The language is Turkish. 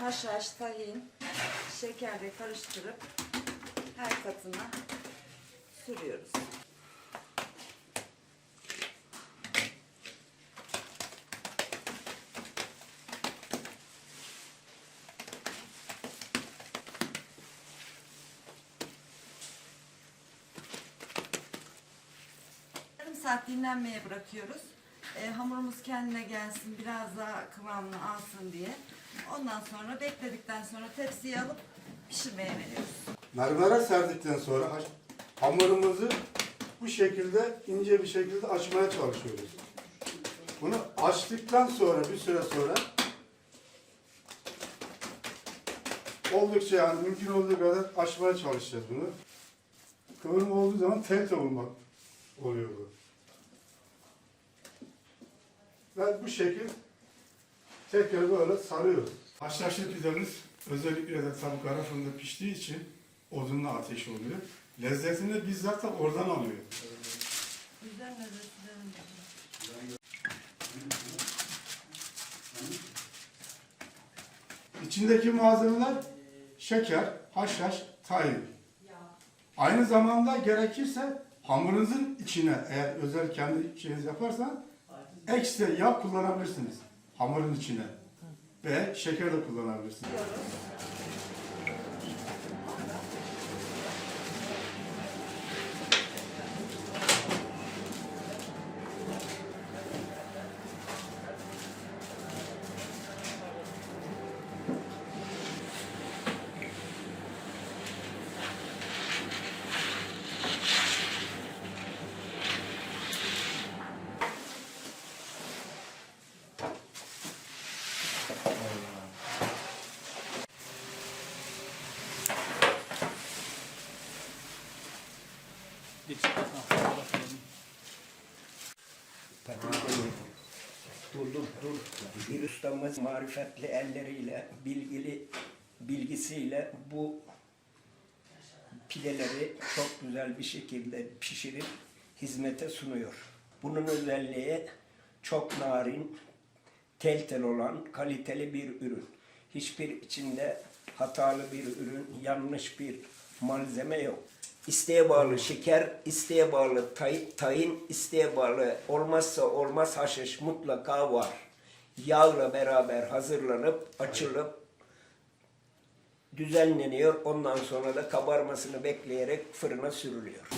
haşhaş, tahin, şekerle karıştırıp her katına sürüyoruz. Yarım saat dinlenmeye bırakıyoruz. E, hamurumuz kendine gelsin, biraz daha kıvamını alsın diye. Ondan sonra bekledikten sonra tepsiye alıp pişirmeye veriyoruz. Mermere serdikten sonra hamurumuzu bu şekilde ince bir şekilde açmaya çalışıyoruz. Bunu açtıktan sonra bir süre sonra oldukça yani mümkün olduğu kadar açmaya çalışacağız bunu. Kıvırma olduğu zaman tel olmak oluyor bu. Ve bu şekil tekrar böyle sarıyoruz. Haşhaşlı pidemiz özellikle de tabii kara fırında piştiği için odunlu ateş oluyor. Lezzetini de bizzat da oradan alıyor. Güzel lezzetli. İçindeki malzemeler şeker, haşhaş, tahin. Aynı zamanda gerekirse hamurunuzun içine eğer özel kendi şeyiniz yaparsan ekstra yağ kullanabilirsiniz hamurun içine. Ve şeker de kullanabilirsiniz. Durdum dur. Bir ustamız marifetli elleriyle, bilgili bilgisiyle bu pideleri çok güzel bir şekilde pişirip hizmete sunuyor. Bunun özelliği çok narin, tel tel olan kaliteli bir ürün. Hiçbir içinde hatalı bir ürün, yanlış bir malzeme yok. İsteğe bağlı şeker, isteğe bağlı tay, tayin, isteğe bağlı olmazsa olmaz haşhaş mutlaka var. Yağla beraber hazırlanıp, açılıp, düzenleniyor. Ondan sonra da kabarmasını bekleyerek fırına sürülüyor.